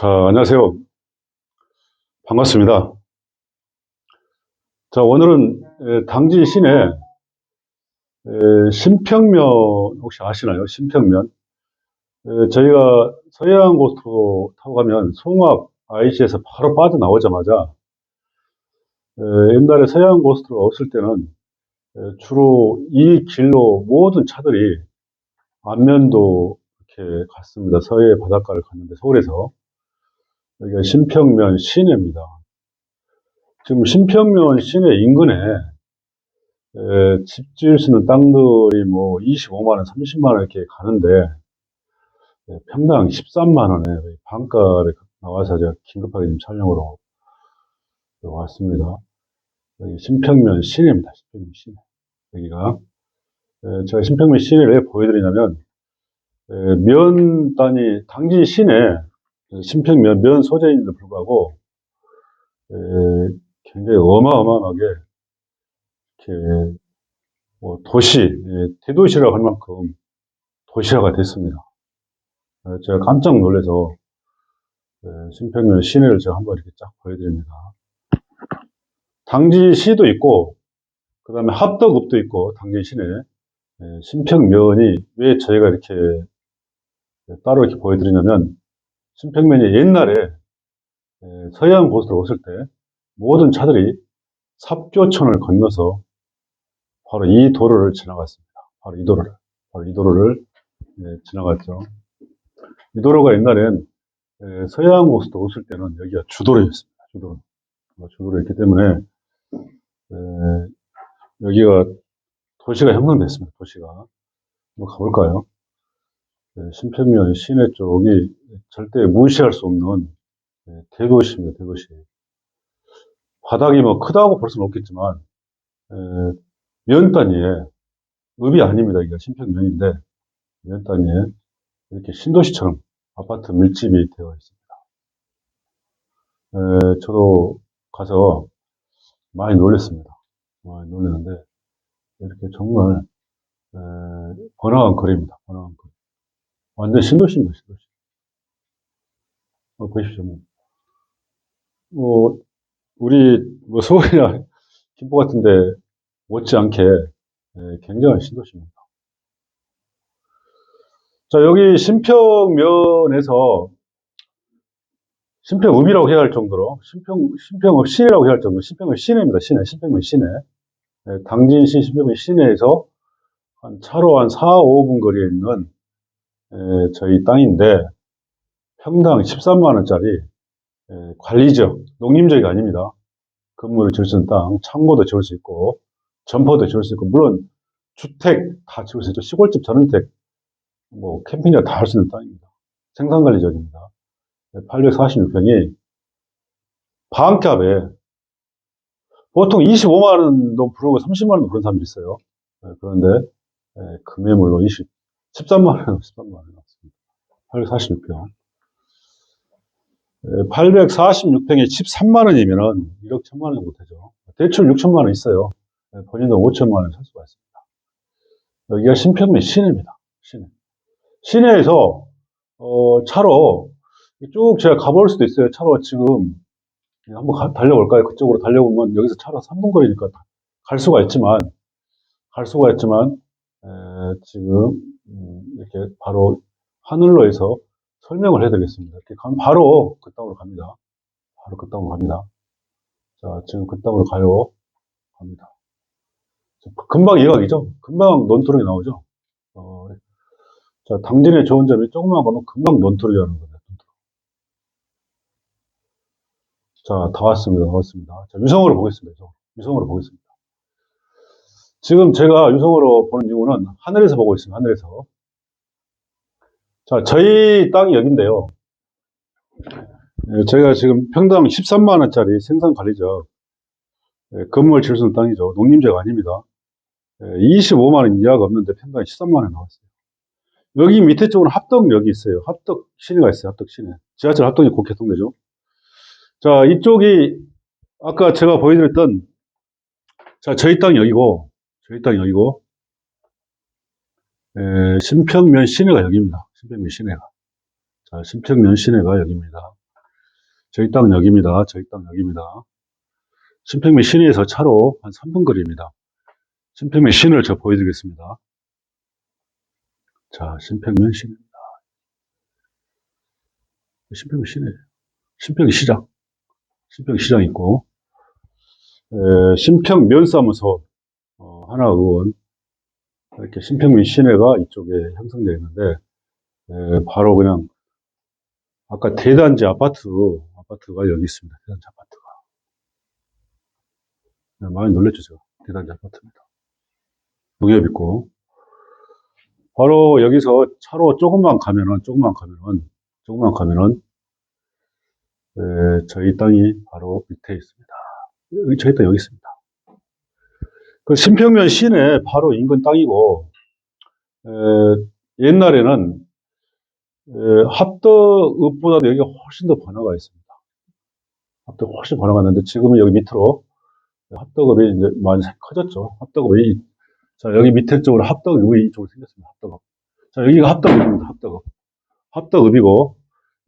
자, 안녕하세요. 반갑습니다. 자, 오늘은 에, 당진 시내 에, 신평면 혹시 아시나요? 신평면. 에, 저희가 서해안 고속도로 타고 가면 송악 IC에서 바로 빠져나오자마자 에, 옛날에 서해안 고속도로가 없을 때는 에, 주로 이 길로 모든 차들이 안면도 이렇게 갔습니다. 서해 바닷가를 갔는데 서울에서 여기가 신평면 시내입니다. 지금 신평면 시내 인근에 에, 집 지을 수 있는 땅들이 뭐 25만원, 30만원 이렇게 가는데 에, 평당 13만원에 반가를 나와서 제가 긴급하게 지금 촬영으로 왔습니다. 여기 신평면 시내입니다. 신평면 시내. 여기가 에, 제가 신평면 시내를 왜 보여드리냐면 에, 면 단위 당진 시내 신평면 면 소재인데도 불구하고 에, 굉장히 어마어마하게 이렇게 뭐 도시 예, 대도시라고 할 만큼 도시화가 됐습니다. 에, 제가 깜짝 놀라서 에, 신평면 시내를 제가 한번 이렇게 쫙 보여드립니다. 당진시도 있고 그 다음에 합덕읍도 있고 당진 시내 에, 신평면이 왜 저희가 이렇게 따로 이렇게 보여드리냐면 신평면이 옛날에 에, 서해안 고속도로 왔을 때 모든 차들이 삽교천을 건너서 바로 이 도로를 지나갔습니다. 바로 이 도로를, 바로 이 도로를 예, 지나갔죠. 이 도로가 옛날엔 에, 서해안 고속도로 왔을 때는 여기가 주도로였습니다. 주도로. 어, 주도로였기 때문에 에, 여기가 도시가 형성됐습니다. 도시가. 한번 가볼까요? 네, 신평면 시내 쪽이 절대 무시할 수 없는 네, 대도시입니다. 대도시. 바닥이 뭐 크다고 볼 수는 없겠지만 에, 면 단위에 읍이 아닙니다. 이게 신평면인데 면 단위에 이렇게 신도시처럼 아파트 밀집이 되어 있습니다. 에, 저도 가서 많이 놀랐습니다. 많이 놀랐는데 이렇게 정말 에, 번화한 거리입니다. 번화한 거리. 완전 신도시입니다, 신도시. 어, 보십시오. 뭐, 뭐, 우리, 뭐, 서울이나 김포 같은데 못지않게 예, 굉장한 신도시입니다. 자, 여기 신평면에서 신평읍이라고 해야 할 정도로, 신평, 신평읍 시내라고 해야 할 정도로, 신평은 시내입니다, 시내, 신평은 시내. 예, 당진시 신평은 시내에서 한 차로 한 4, 5분 거리에 있는 에, 저희 땅인데 평당 13만 원짜리 관리지역, 농림지역이 아닙니다. 건물을 지을 수 있는 땅, 창고도 지을 수 있고 점포도 지을 수 있고 물론 주택 다 지을 수 있죠. 시골집 전원택, 뭐 캠핑장 다 할 수 있는 땅입니다. 생산관리 지역입니다. 846평이 반값에 보통 25만 원도 부르고 30만 원도 부르는 사람들이 있어요. 예, 그런데 예, 금매물로 20, 13만 원, 13만 원 나왔습니다. 846평. 846평에 13만 원이면은 1억 1천만 원 못하죠. 대출 6천만 원 있어요. 예, 본인도 5천만 원 살 수가 있습니다. 여기가 신평면 시내입니다. 시내. 시내에서, 어, 차로 쭉 제가 가볼 수도 있어요. 차로 지금 한번 가- 달려볼까요? 그쪽으로 달려보면 여기서 차로 3분 거리니까 갈 수가 있지만, 갈 수가 있지만, 에, 지금 음, 이렇게 바로 하늘로에서 설명을 해드리겠습니다. 이렇게 가면 바로 그 땅으로 갑니다. 바로 그 땅으로 갑니다. 자, 지금 그 땅으로 가요. 갑니다. 금방 이해가기죠? 금방 논두렁이 나오죠? 어, 자, 당진의 좋은 점이 조금만 가면 금방 논두렁이 겁니다. 논두렁. 자, 다 왔습니다. 다 왔습니다. 자, 유성으로 보겠습니다. 유성. 유성으로 보겠습니다. 지금 제가 유성으로 보는 이유는 하늘에서 보고 있습니다. 하늘에서. 자, 저희 땅이 여긴데요. 예, 저희가 지금 평당 13만원짜리 생산 관리적 예, 건물 지을 수 있는 땅이죠. 농림지가 아닙니다. 25만원 이하가 없는데 평당 13만원 나왔어요. 여기 밑에 쪽은 합덕역이 있어요. 합덕 시내가 있어요. 합덕 시내. 지하철 합덕역 곧 개통되죠. 자, 이쪽이 아까 제가 보여드렸던 자, 저희 땅이 여기고 저희 땅이 여기고 에, 신평면 시내가 여기입니다. 신평면 시내가. 자, 신평면 시내가 여기입니다. 저희 땅은 여기입니다. 저희 땅 여기입니다. 신평면 시내에서 차로 한 3분 거리입니다. 신평면 시내를 저 보여드리겠습니다. 자, 신평면 시내입니다. 신평면 시내. 신평 시장. 신평 시장 있고, 에, 신평 면사무소, 어, 하나 의원, 이렇게 신평면 시내가 이쪽에 형성되어 있는데, 에, 바로 그냥, 아까 대단지 아파트, 아파트가 여기 있습니다. 대단지 아파트가. 네, 많이 제가. 대단지 아파트입니다. 농협 있고. 바로 여기서 차로 조금만 가면은, 조금만 가면은, 조금만 가면은, 에, 저희 땅이 바로 밑에 있습니다. 여기, 저희 땅 여기 있습니다. 그 신평면 시내 바로 인근 땅이고, 에, 옛날에는 에, 합덕읍보다도 여기가 훨씬 더 번화가 있습니다. 합덕 훨씬 번화가 있는데 지금은 여기 밑으로 합덕읍이 이제 많이 커졌죠. 합덕읍이 자 여기 밑에 쪽으로 합덕읍이 이쪽으로 생겼습니다. 합덕읍. 자 여기가 합덕읍입니다. 합덕읍. 합덕읍이고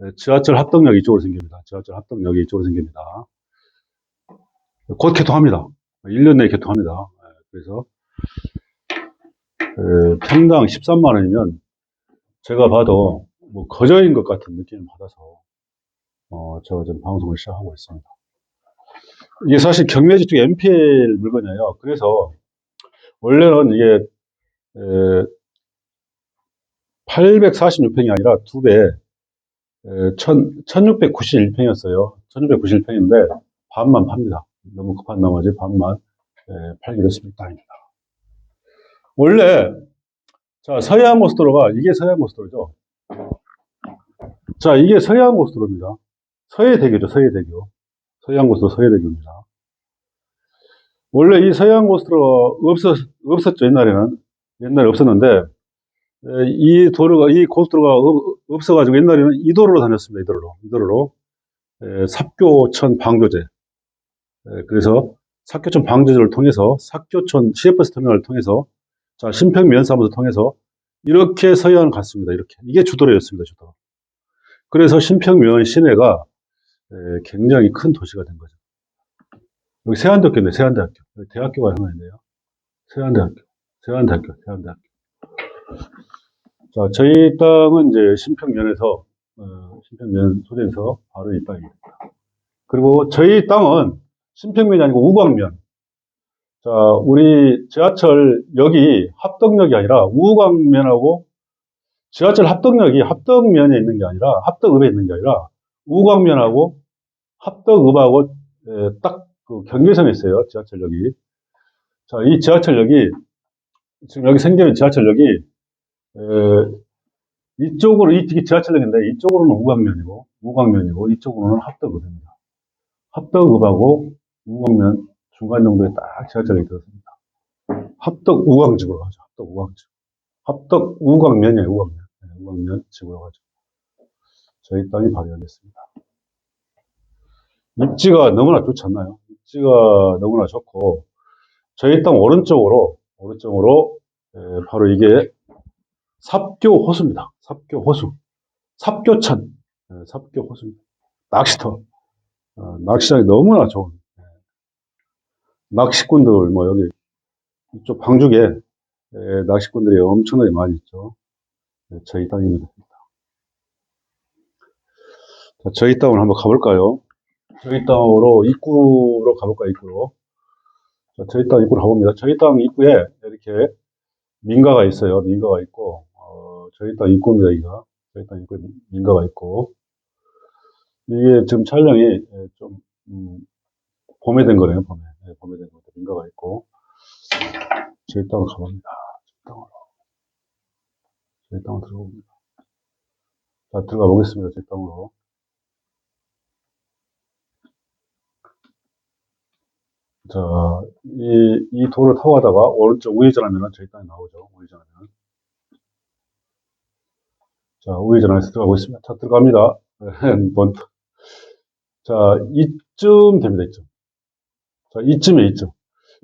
에, 지하철 합덕역 이쪽으로 생깁니다. 지하철 합덕역이 이쪽으로 생깁니다. 곧 개통합니다. 1년 내에 개통합니다. 에, 그래서 에, 평당 13만 원이면 제가 봐도 뭐 거저인 것 같은 느낌을 받아서 어, 제가 지금 방송을 시작하고 있습니다. 이게 사실 경매지 쪽 MPL 물건이에요. 그래서 원래는 이게 에, 846평이 아니라 두 배, 1691평이었어요. 1691평인데 반만 팝니다. 너무 급한 나머지 반만 에, 팔기로 했습니다. 땅입니다. 원래 자 서해안 고속도로가 이게 서해안 고속도로죠. 자 이게 서해안 고속도로입니다. 서해대교죠 서해대교. 서해안 고속도로 서해대교입니다. 원래 이 서해안 고속도로가 없었, 없었죠 옛날에는 옛날에 없었는데 에, 이 도로가 이 고속도로가 없- 없어가지고 옛날에는 이 도로로 다녔습니다 이 도로로 이 도로로 에, 삽교천 방교제 에, 그래서 삽교천 방교제를 통해서 삽교천 CFS 터미널을 통해서 자 신평 면사무소 통해서 이렇게 서해안을 갔습니다 이렇게. 이게 주도로였습니다 주도로 그래서 신평면 시내가 에, 굉장히 큰 도시가 된 거죠. 여기 세안대학교 여기 대학교가 하나 있네요. 세안대학교 세안대학교 세안대학교. 자, 저희 땅은 이제 신평면에서, 어, 신평면 소재에서 바로 이 땅입니다. 그리고 저희 땅은 신평면이 아니고 우광면. 자, 우리 지하철 역이 합덕역이 아니라 우광면하고 지하철 합덕역이 합덕면에 있는 게 아니라 합덕읍에 있는 게 아니라 우광면하고 합덕읍하고 에, 딱그 경계선에 있어요. 지하철역이. 자, 이 지하철역이 지금 여기 생기는 지하철역이 에, 이쪽으로, 이, 지하철역인데, 이쪽으로는 우광면이고, 우광면이고, 이쪽으로는 합덕읍입니다. 합덕읍하고 우광면 중간 정도에 딱 지하철역이 들었습니다. 합덕 우광지구로 가죠. 합덕 우광지구. 합덕 우광면이에요, 우광면. 네, 우광면 지구로 가죠. 저희 땅이 있습니다. 입지가 너무나 않나요? 입지가 너무나 좋고, 저희 땅 오른쪽으로, 오른쪽으로, 에, 바로 이게 삽교 호수입니다. 삽교 호수. 삽교천. 예, 삽교 호수입니다. 낚시터. 어, 낚시장이 너무나 좋은. 예. 낚시꾼들, 뭐, 여기, 이쪽 방죽에, 예, 낚시꾼들이 엄청나게 많이 있죠. 예, 저희 땅입니다. 자, 저희 땅을 한번 가볼까요? 저희 땅으로, 입구로 가볼까요? 입구로. 자, 저희 땅 입구로 가봅니다. 저희 땅 입구에 이렇게 민가가 있어요. 민가가 있고, 어, 저희 땅 입구입니다, 여기가. 저희 땅 입구에 민- 민가가 있고. 이게 지금 촬영이 예, 좀, 음, 봄에 된 거네요, 봄에. 예, 봄에 된 거죠. 민가가 있고. 땅으로 가봅니다. 저희 땅으로. 저희 땅으로 들어가 봅니다. 자, 들어가 보겠습니다. 저희 땅으로. 자, 이, 이 도로 타고 가다가 오른쪽 우회전하면 저희 땅이 나오죠. 우회전하면. 자, 우회전해서 들어가고 있습니다. 자, 들어갑니다. 번트. 자, 이쯤 됩니다, 이쯤. 자, 이쯤에 이쯤.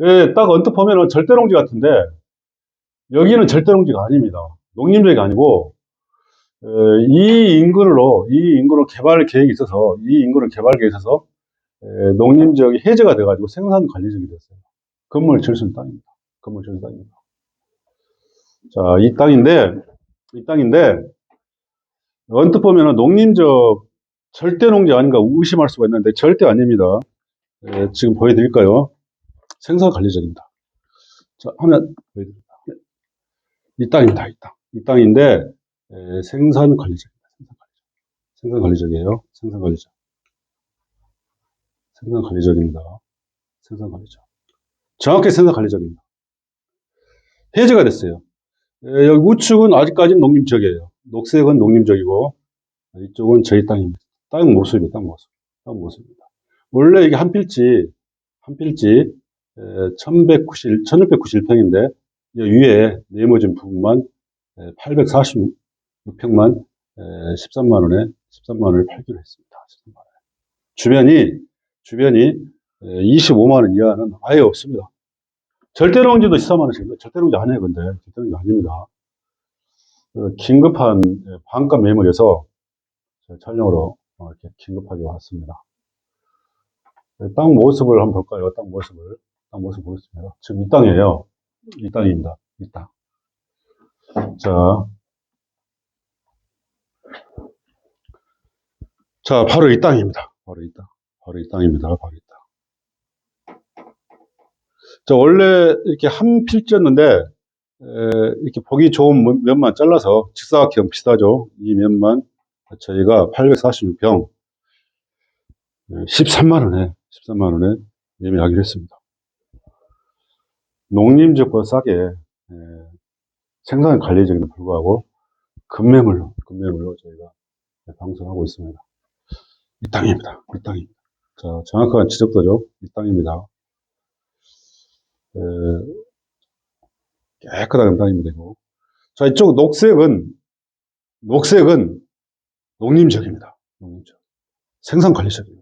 예, 딱 언뜻 보면은 절대농지 같은데, 여기는 절대농지가 아닙니다. 농림지가 아니고, 에, 이 인근으로, 이 인근으로 개발 계획이 있어서, 이 인근으로 개발 계획이 있어서, 에, 농림 지역이 해제가 돼가지고 생산 관리 지역이 됐어요. 건물 있는 땅입니다. 건물 있는 땅입니다. 자, 이 땅인데, 이 땅인데, 언뜻 보면은 농림적 절대 농지 아닌가 의심할 수가 있는데 절대 아닙니다. 에, 지금 보여드릴까요? 생산 관리적입니다. 자, 화면 보여드립니다. 이 땅입니다. 이 땅. 이 땅인데 에, 생산 관리적입니다. 생산 관리적. 생산 관리적이에요. 생산 관리적. 생산 관리적입니다. 생산 관리적. 정확히 생산 관리적입니다. 해제가 됐어요. 에, 여기 우측은 아직까지는 농림 지역이에요. 녹색은 농림 지역이고 이쪽은 저희 땅입니다. 땅 모습입니다. 땅 모습. 땅 모습입니다. 원래 이게 한 필지 한 필지 1191, 1691평인데 위에 네모진 부분만 846평만 13만 원에 13만 원을 팔기로 했습니다. 13만 원. 주변이 주변이 25만 원 이하는 아예 없습니다. 절대농지도 14만 원씩입니다. 절대농지 아니에요, 근데 절대농지 아닙니다. 그 긴급한 반값 매물에서 촬영으로 어, 이렇게 긴급하게 왔습니다. 땅 모습을 한번 볼까요? 땅 모습을. 땅 모습 보겠습니다. 지금 이 땅이에요. 이 땅입니다. 이 땅. 자. 자, 바로 이 땅입니다. 바로 이 땅. 바로 이 땅입니다. 바로 이 땅. 자, 원래 이렇게 한 필지였는데, 에, 이렇게 보기 좋은 면만 잘라서 직사각형 비슷하죠. 이 면만 저희가 846평 13만 원에 13만 원에 예매하기로 했습니다. 농림지역보다 싸게 예, 생산 관리적에도 불구하고 급매물로 급매물로 저희가 방송하고 있습니다. 이 땅입니다. 이 땅입니다. 자 정확한 지적도죠. 이 땅입니다. 에, 깨끗한 땅입니다. 이거. 자 이쪽 녹색은 녹색은 농림지역입니다. 농림지역. 생산 관리지역입니다.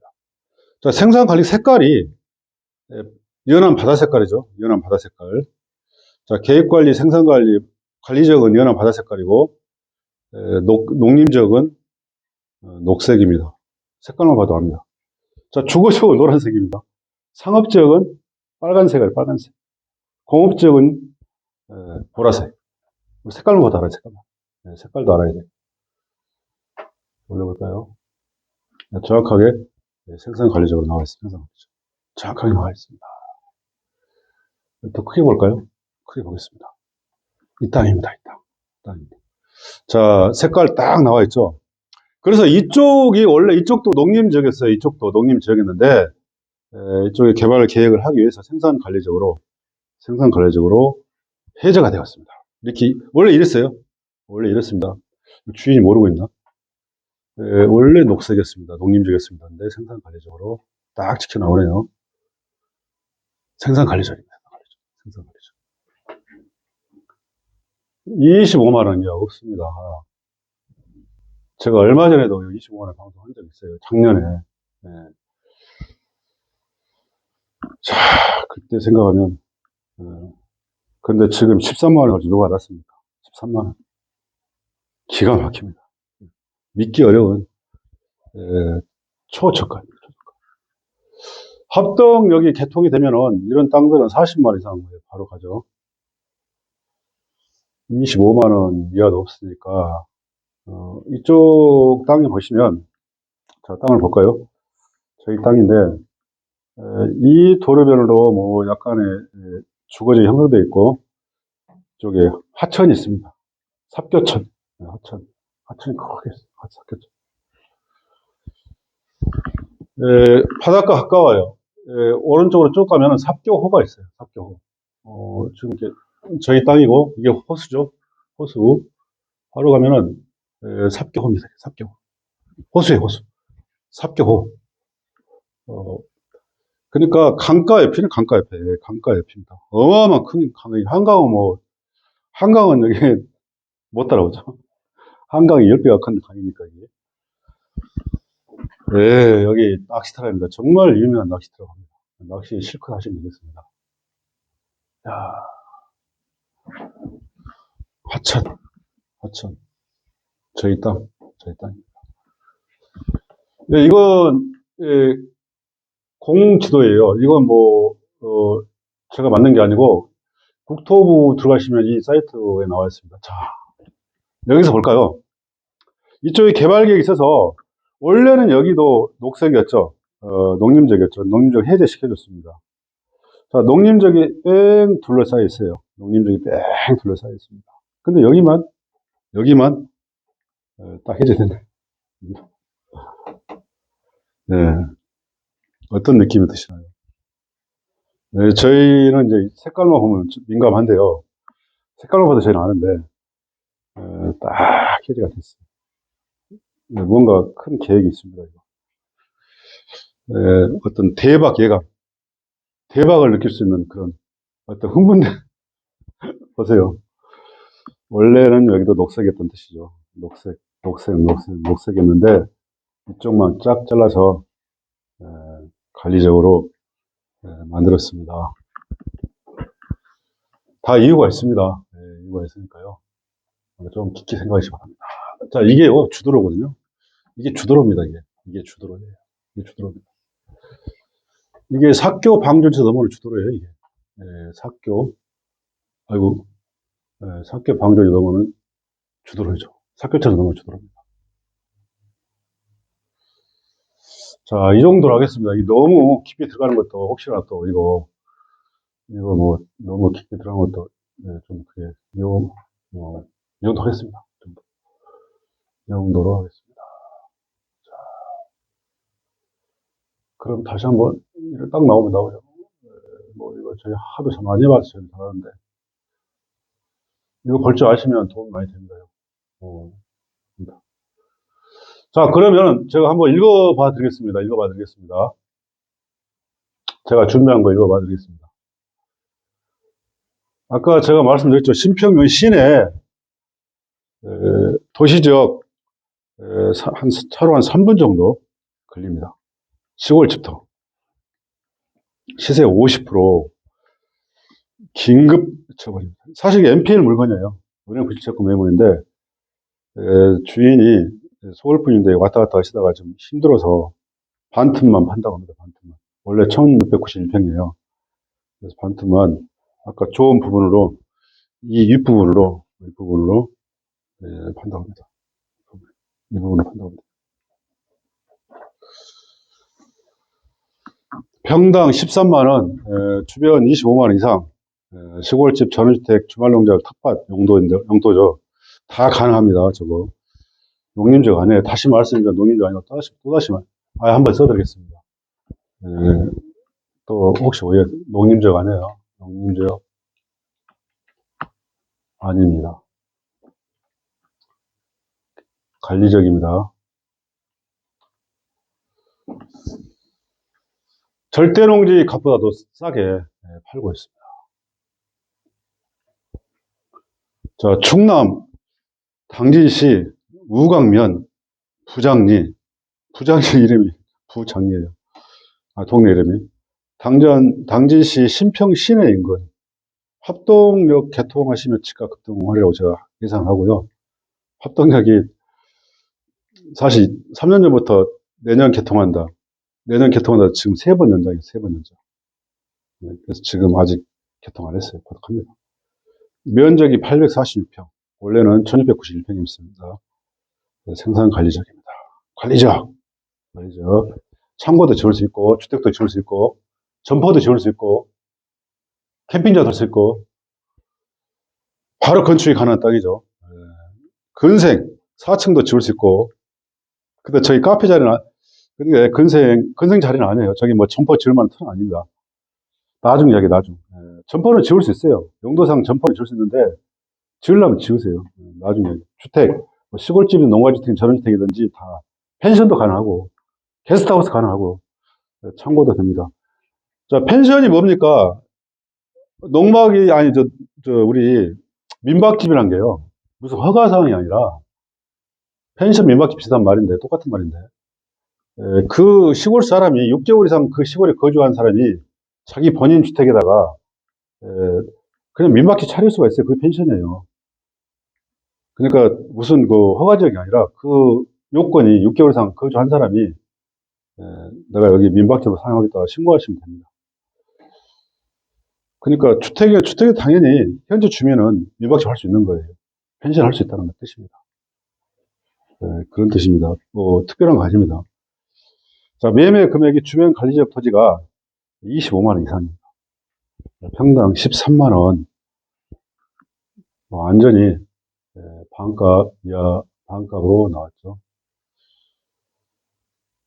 자, 생산 관리 색깔이 예, 연한 바다 색깔이죠. 연한 바다 색깔. 자, 계획 관리, 생산 관리, 관리적은 연한 바다 색깔이고, 에, 녹, 농림적은 어, 녹색입니다. 색깔만 봐도 압니다. 자, 주거지역은 노란색입니다. 상업지역은 빨간색이에요, 빨간색. 공업지역은 에, 보라색. 색깔만 봐도 알아요, 색깔만. 네, 색깔도 알아야 돼요. 올려볼까요? 네, 정확하게 네, 생산 관리적으로 나와 있습니다. 관리적. 정확하게 나와 있습니다. 더 크게 볼까요? 크게 보겠습니다. 이 땅입니다. 이 땅. 이 땅입니다. 자, 색깔 딱 나와 있죠. 그래서 이쪽이 원래 이쪽도 농림 지역이었어요. 이쪽도 농림 지역이었는데 에, 이쪽에 개발 계획을 하기 위해서 생산 관리적으로 생산 관리적으로 해제가 되었습니다. 이렇게 원래 이랬어요. 원래 이랬습니다. 주인이 모르고 있나? 에, 원래 녹색이었습니다. 농림 지역이었습니다. 근데 생산 관리적으로 딱 지켜 나오네요. 생산 관리적입니다. 생산 관리적. 25만 원 이하 없습니다. 제가 얼마 전에도 25만 원 방송한 적 있어요. 작년에. 네. 자, 그때 생각하면, 어, 근데 지금 13만 원을 누가 알았습니까? 13만 원. 기가 막힙니다. 믿기 어려운, 에, 초저가입니다. 초저가. 합동역이 개통이 되면은 이런 땅들은 40만 원 이상 바로 가죠. 25만 원 이하도 없으니까 어, 이쪽 땅에 보시면 자 땅을 볼까요? 저희 땅인데 에, 이 도로변으로 뭐 약간의 에, 주거지 형성되어 있고 이쪽에 하천이 있습니다. 삽교천, 네, 하천, 하천이 크게 있어 요. 하- 삽교천. 에, 바닷가 가까워요. 에, 오른쪽으로 쭉 가면은 삽교호가 있어요. 삽교호. 어, 지금 이렇게 저희 땅이고 이게 호수죠. 호수. 바로 가면은 에, 삽교호입니다. 삽교호. 호수에 호수. 삽교호. 어, 그러니까 강가 옆이는 강가 옆에 강가 옆입니다. 어마어마한 큰 강이 한강은 뭐 한강은 여기 못 따라오죠. 한강이 10배가 큰 강이니까 이게. 네, 여기 낚시터랍니다. 정말 유명한 낚시터라고 합니다. 낚시 실컷 하시면 되겠습니다. 야, 하천, 하천. 저희 땅, 저희 땅입니다. 네, 이건, 예, 공지도예요. 이건 뭐, 어, 제가 만든 게 아니고, 국토부 들어가시면 이 사이트에 나와 있습니다. 자, 여기서 볼까요? 이쪽에 개발 계획이 있어서, 원래는 여기도 녹색이었죠. 어, 농림적이었죠. 농림적 해제시켜줬습니다. 자, 농림적이 뺑 둘러싸여 있어요. 농림적이 뺑 둘러싸여 있습니다. 근데 여기만, 여기만, 어, 딱 해제됐네. 네. 어떤 느낌이 드시나요? 네, 저희는 이제 색깔만 보면 좀 민감한데요. 색깔만 봐도 저희는 아는데, 어, 딱 해제가 됐어요. 네, 뭔가 큰 계획이 있습니다. 네, 어떤 대박 예감, 대박을 느낄 수 있는 그런 어떤 흥분된, 보세요. 원래는 여기도 녹색이었던 뜻이죠. 녹색, 녹색, 녹색, 녹색이었는데, 이쪽만 쫙 잘라서, 에, 관리적으로 에, 만들었습니다. 다 이유가 있습니다. 네, 이유가 있으니까요. 좀 깊게 생각하시기 바랍니다. 자, 이게 요 주도로거든요. 이게 주도로입니다, 이게. 이게 주도로예요. 이게 주도로입니다. 이게 사교 방전체 넘어는 주도로예요, 이게. 예, 사교. 아이고, 예, 사교 방전이 넘어는 주도로죠. 사교체는 넘어 주도로입니다. 자, 이 정도로 하겠습니다. 이 너무 깊이 들어가는 것도 혹시나 또 이거, 이거 뭐, 너무 깊이 들어가는 것도, 네, 좀 그게, 요, 뭐, 이 정도 하겠습니다. 정도로 하겠습니다. 자. 그럼 다시 한번, 딱 나오면 나오죠. 네, 뭐, 이거 저희 하도 참 많이 저희 잘하는데. 이거 볼줄 아시면 도움 많이 됩니다. 어. 자, 그러면 제가 한번 읽어봐 드리겠습니다. 읽어봐 드리겠습니다. 제가 준비한 거 읽어봐 드리겠습니다. 아까 제가 말씀드렸죠. 신평면 시내 에, 사- 한 차로 한 3분 정도 걸립니다. 시골집터 시세 50% 긴급 처벌입니다. 사실 이게 NPL 물건이에요. 은행 불체금 매물인데 에, 주인이 서울 분인데 왔다 갔다 하시다가 좀 힘들어서 반 틈만 판다고 합니다. 반 틈만. 원래 1691평이에요. 그래서 반 틈만 아까 좋은 부분으로 이 윗부분으로 윗부분으로 예, 판다고 합니다. 이 부분을 판다고 합니다. 평당 13만 원, 에, 주변 25만 원 이상, 에, 시골집 전원주택 주말농장 텃밭 용도인데, 용도죠. 다 가능합니다. 저거. 농림적 아니에요. 다시 말씀드리면 농림적 아니고 또다시, 또다시 말, 아, 한번 써드리겠습니다. 에, 또 혹시 오해, 농림적 아니에요. 농림적 아닙니다. 관리적입니다. 절대농지 값보다도 싸게 예, 팔고 있습니다. 자, 충남 당진시 우강면 부장리, 부장리 이름이 부장리예요. 아, 동네 이름이. 당전, 당진시 신평 시내 인근 합동역 개통하시면 집값 급등하리라고 제가 예상하고요. 합동역이 사실 3년 전부터 내년 개통한다. 내년 개통한다. 지금 세 번 연장이에요. 세 번 연장. 네, 그래서 지금 아직 개통 안 했어요. 곧 합니다. 면적이 846평. 원래는 1691평이었습니다. 생산 관리적입니다. 관리적. 관리적. 창고도 지을 수 있고, 주택도 지을 수 있고, 점포도 지을 수 있고, 캠핑장도 쓸수 있고, 바로 건축이 가능한 땅이죠. 예. 근생, 4층도 지을 수 있고, 근데 저희 카페 자리는, 아- 근데 근생, 근생 자리는 아니에요. 저기 뭐 점포 지을 만한 턴 아닙니다. 나중 이야기, 나중. 예. 점포는 지을 수 있어요. 용도상 점포는 지을 수 있는데, 지으려면 지으세요. 예, 나중에. 주택, 뭐 시골집이든 농가주택이든 전원주택이든지 다 펜션도 가능하고, 게스트하우스 가능하고, 예, 창고도 됩니다. 자, 펜션이 뭡니까? 농막이, 아니, 저, 저, 우리, 민박집이란 게요. 무슨 허가사항이 아니라, 펜션 민박집 비슷한 말인데, 똑같은 말인데, 에, 그 시골 사람이 6개월 이상 그 시골에 거주한 사람이 자기 본인 주택에다가, 에, 그냥 민박집 차릴 수가 있어요. 그게 펜션이에요. 그러니까 무슨 그 허가 지역이 아니라 그 요건이 6개월 이상 거주한 사람이 에, 내가 여기 민박집을 사용하겠다 신고하시면 됩니다. 그러니까 주택에 주택에 당연히 현재 주민은 민박집 할 수 있는 거예요. 펜션 할 수 있다는 뜻입니다. 네, 그런 뜻입니다. 뭐 특별한 거 아닙니다. 자, 매매 금액이 주변 관리지역 토지가 25만 원 이상입니다. 평당 13만 원. 뭐 완전히 예, 반값 이하 반값으로 나왔죠.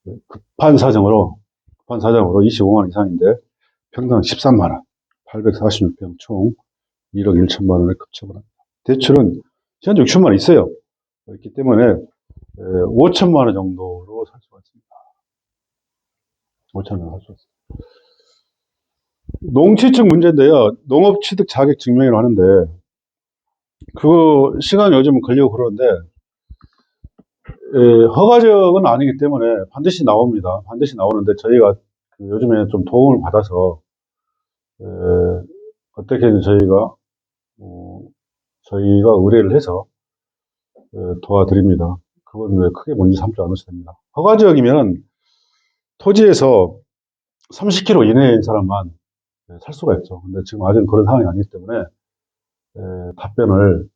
네, 급한 사정으로 급한 사정으로 25만 원 이상인데 평당 13만 원. 846평 총 1억 1천만 원에 급처분 합니다. 대출은 현재 6천만 원 있어요. 있기 때문에 에, 5천만 원 정도로 살 수가 있습니다. 5천만 원살수 있습니다. 농취증 문제인데요. 농업취득 자격 증명이라고 하는데 그 시간이 요즘은 걸리고 그러는데 에, 허가적은 아니기 때문에 반드시 나옵니다. 반드시 나오는데 저희가 그 요즘에 좀 도움을 받아서 에, 어떻게든 저희가 어, 저희가 의뢰를 해서 에, 도와드립니다. 그건 왜 크게 문제 삼지 않으셔도 됩니다. 허가 지역이면 토지에서 30km 이내인 사람만 에, 살 수가 있죠. 근데 지금 아직은 그런 상황이 아니기 때문에 에, 답변을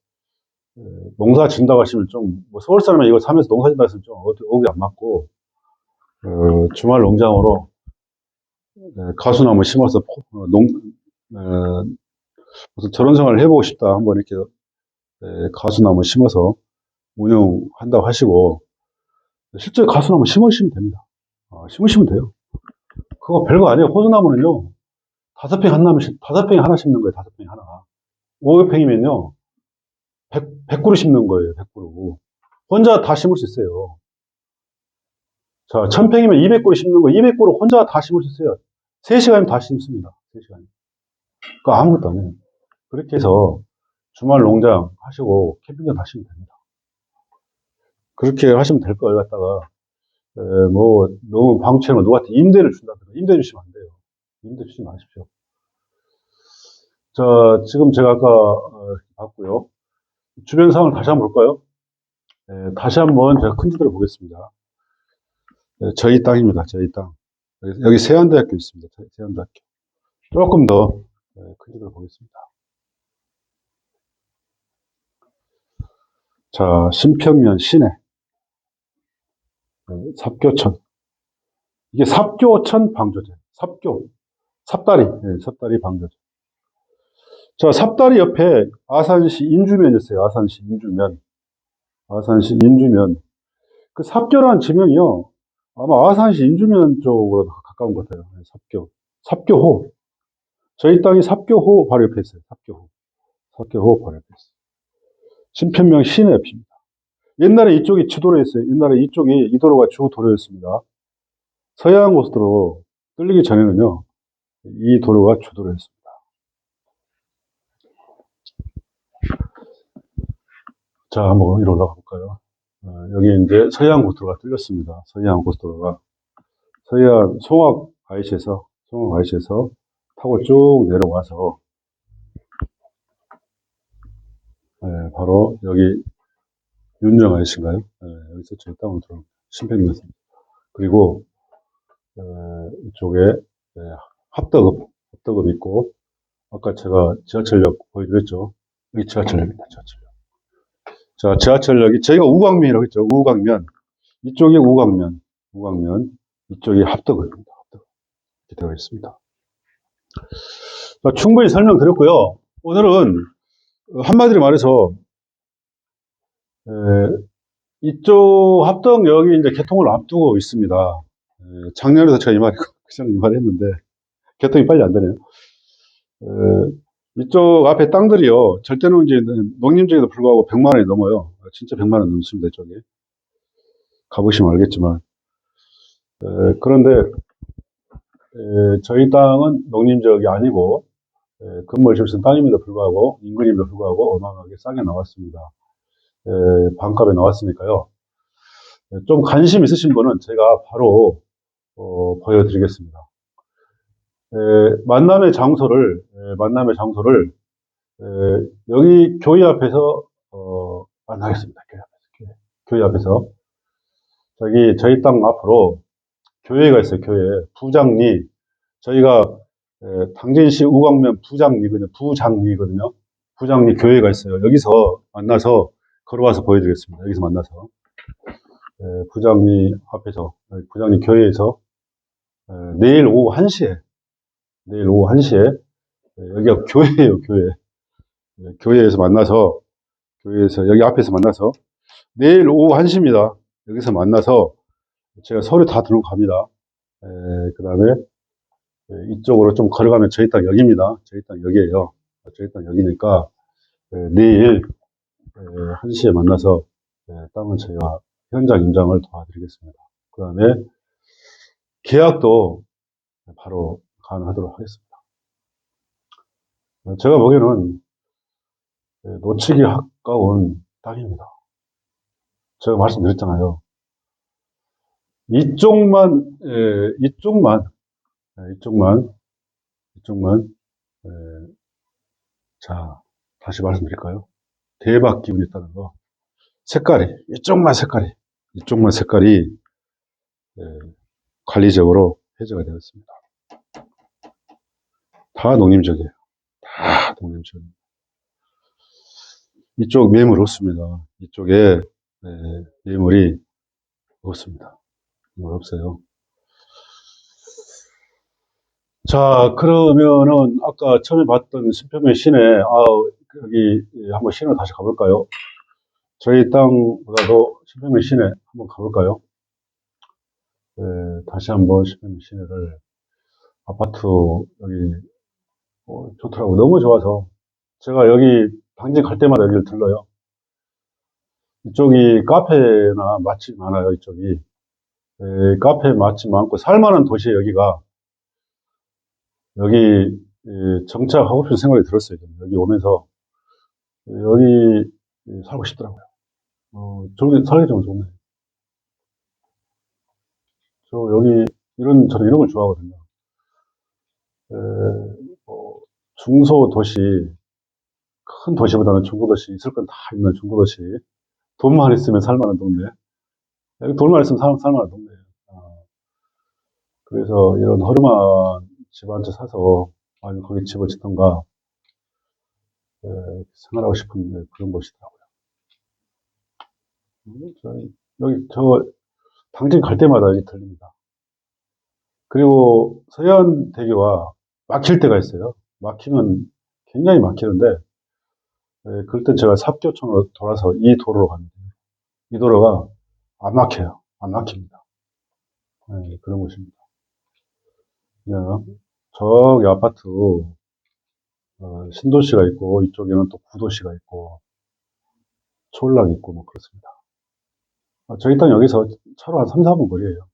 에, 농사 짓는다고 하시면 좀, 뭐 서울 사람이 이거 사면서 농사 짓는다 하시면 좀 어- 어기 안 맞고, 어, 주말 농장으로 에, 가수나무 심어서 포- 어, 농, 에, 무슨 저런 생활을 해보고 싶다. 한번 이렇게 에, 가수나무 심어서 운영한다고 하시고, 실제 가수나무 심으시면 됩니다. 어, 심으시면 돼요. 그거 별거 아니에요. 호수나무는요, 다섯 평 한 나무, 심- 다섯 평에 하나 심는 거예요. 다섯 평에 하나. 500평이면요, 100, 100그루 심는 거예요. 100그루. 혼자 다 심을 수 있어요. 자, 1000평이면 200그루 심는 거, 200그루 혼자 다 심을 수 있어요. 3시간이면 다 심습니다. 3시간. 그 아무것도 안 해요. 그렇게 해서 주말 농장 하시고 캠핑장 하시면 됩니다. 그렇게 하시면 될 걸 갖다가, 에, 뭐, 너무 방치하면 누구한테 임대를 준다든가, 임대 주시면 안 돼요. 임대 주지 마십시오. 자, 지금 제가 아까, 어, 봤고요. 주변 상황을 다시 한번 볼까요? 에, 다시 한번 제가 큰 지도를 보겠습니다. 에, 저희 땅입니다. 저희 땅. 여기, 여기 세안대학교 있습니다. 세- 세안대학교. 조금 더 에, 큰 지도를 보겠습니다. 자, 신평면 시내. 에, 삽교천. 이게 삽교천 방조제. 삽교. 삽다리. 예, 삽다리 방조제. 자, 삽다리 옆에 아산시 인주면이 있어요. 아산시 인주면. 아산시 인주면. 그 삽교라는 지명이요. 아마 아산시 인주면 쪽으로 가까운 것 같아요. 네, 삽교. 삽교호. 저희 땅이 삽교호 바로 옆에 있어요. 삽교호. 삽교호 바로 옆에 있어요. 신편명 시내 옆입니다. 옛날에 이쪽이 주도로 했어요. 옛날에 이쪽이 이 도로가 주 도로였습니다. 서해안 고속도로 뚫리기 전에는요. 이 도로가 주도로였습니다. 자, 한번 위로 올라가 볼까요? 어, 여기 이제 서해안 고속도로가 뚫렸습니다. 서해안 고속도로가. 서해안 송악 IC에서, 송악 IC에서 타고 쭉 내려와서, 예, 바로 여기 윤정 IC인가요? 예, 여기서 저희 땅으로 들어옵니다. 신평면서. 그리고, 어, 이쪽에 예, 합덕읍, 합덕읍 있고, 아까 제가 지하철역 보여드렸죠? 여기 지하철역입니다, 지하철역. 자, 지하철역이, 저희가 우광면이라고 했죠. 우광면. 이쪽이 우광면, 우광면. 이쪽이 합덕읍입니다. 합덕. 이렇게 되어 있습니다. 자, 충분히 설명드렸고요. 오늘은 어, 한마디로 말해서, 에, 이쪽 합덕역이 이제 개통을 앞두고 있습니다. 에, 작년에도 제가 이 말, 그전에 이말 했는데, 개통이 빨리 안 되네요. 에, 이쪽 앞에 땅들이요, 절대 농지는 농림지에도 불구하고 100만 원이 넘어요. 진짜 100만 원 넘습니다, 이쪽에. 가보시면 알겠지만. 에, 그런데, 에, 저희 땅은 농림지역이 아니고, 에, 건물 지을 땅임에도 불구하고, 인근임에도 불구하고, 어마어마하게 싸게 나왔습니다. 에, 반값에 나왔으니까요. 에, 좀 관심 있으신 분은 제가 바로, 어, 보여드리겠습니다. 에, 만남의 장소를, 에, 만남의 장소를, 에, 여기 교회 앞에서, 어, 만나겠습니다. 교회 앞에서. 교회 앞에서. 저기, 저희 땅 앞으로 교회가 있어요, 교회. 부장리. 저희가, 에, 당진시 우광면 부장리거든요. 부장리거든요. 부장리 교회가 있어요. 여기서 만나서 걸어와서 보여드리겠습니다. 여기서 만나서. 에, 부장리 앞에서, 부장리 교회에서 에, 내일 오후 1시에, 내일 오후 1시에, 여기가 교회예요, 교회. 네, 교회에서 만나서, 교회에서, 여기 앞에서 만나서, 내일 오후 1시입니다. 여기서 만나서, 제가 서류 다 들고 갑니다. 그 다음에, 이쪽으로 좀 걸어가면 저희 땅 여기입니다. 저희 땅 여기에요. 저희 땅 여기니까, 에, 내일, 에, 1시에 만나서, 에, 땅을 저희가 현장 임장을 도와드리겠습니다. 그 다음에, 계약도 바로 가능하도록 하겠습니다. 어, 제가 보기에는 예, 놓치기 가까운 땅입니다. 제가 말씀드렸잖아요. 이쪽만, 예, 이쪽만, 예, 이쪽만, 이쪽만, 예, 자, 다시 말씀드릴까요? 대박 기운이 있다는 거. 색깔이, 이쪽만 색깔이, 이쪽만 색깔이, 예, 관리적으로 해제가 되었습니다. 다 농림적이에요. 다 농림적입니다. 이쪽 매물 없습니다. 이쪽에 네, 매물이 없습니다. 매물 없어요. 자, 그러면은 아까 처음에 봤던 신평면 시내, 아, 여기 한번 시내 다시 가볼까요? 저희 땅보다도 신평면 시내 한번 가볼까요? 네, 다시 한번 신평면 시내를 아파트 여기 어, 좋더라고요. 너무 좋아서 제가 여기 당진 갈 때마다 여기를 들러요. 이쪽이 카페나 맛집 많아요. 이쪽이 에, 카페 맛집 많고 살만한 도시에 여기가 여기 에, 정착하고 싶은 생각이 들었어요. 여기 오면서 에, 여기 에, 살고 싶더라고요. 어, 저기 살기 좀 좋네. 저 여기 이런 저는 이런 걸 좋아하거든요. 에, 뭐, 중소 도시 큰 도시보다는 중소도시 있을 건 다 있는 중소도시 돈만 있으면 살만한 동네 돈만 있으면 살, 살만한 동네예요 어, 그래서 이런 허름한 집 한 채 사서 아니면 거기 집을 짓던가 에, 생활하고 싶은 네, 그런 곳이더라고요 음, 저희 여기 저 당진 갈 때마다 여기 들립니다 그리고 서해안대교가 막힐 때가 있어요 막히면 굉장히 막히는데 예, 그럴 땐 제가 삽교촌으로 돌아서 이 도로로 갑니다. 이 도로가 안 막혀요. 안 막힙니다. 예, 그런 곳입니다. 저기 아파트 어, 신도시가 있고 이쪽에는 또 구도시가 있고 초월락 있고 뭐 그렇습니다. 아, 저희 땅 여기서 차로 한 3, 4분 거리예요.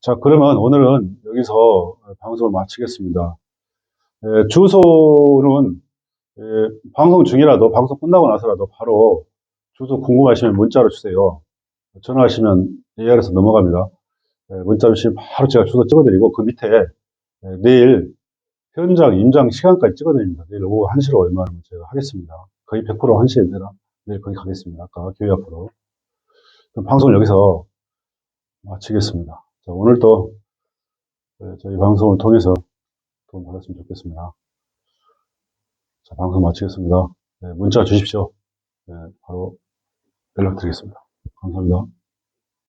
자 그러면 오늘은 여기서 방송을 마치겠습니다. 예, 주소는 예, 방송 중이라도 방송 끝나고 나서라도 바로 주소 궁금하시면 문자로 주세요. 전화하시면 AR에서 넘어갑니다. 예, 문자 주시면 바로 제가 주소 찍어드리고 그 밑에 예, 내일 현장 임장 시간까지 찍어드립니다. 내일 오후 1시로 웬만하면 제가 하겠습니다. 거의 100% 1시에 되나? 내일 거기 가겠습니다. 아까 교회 앞으로. 그럼 방송 여기서 마치겠습니다. 자, 오늘도 예, 저희 방송을 통해서 도움 받았으면 좋겠습니다. 자, 방송 마치겠습니다. 네, 문자 주십시오. 네, 바로 연락드리겠습니다. 감사합니다.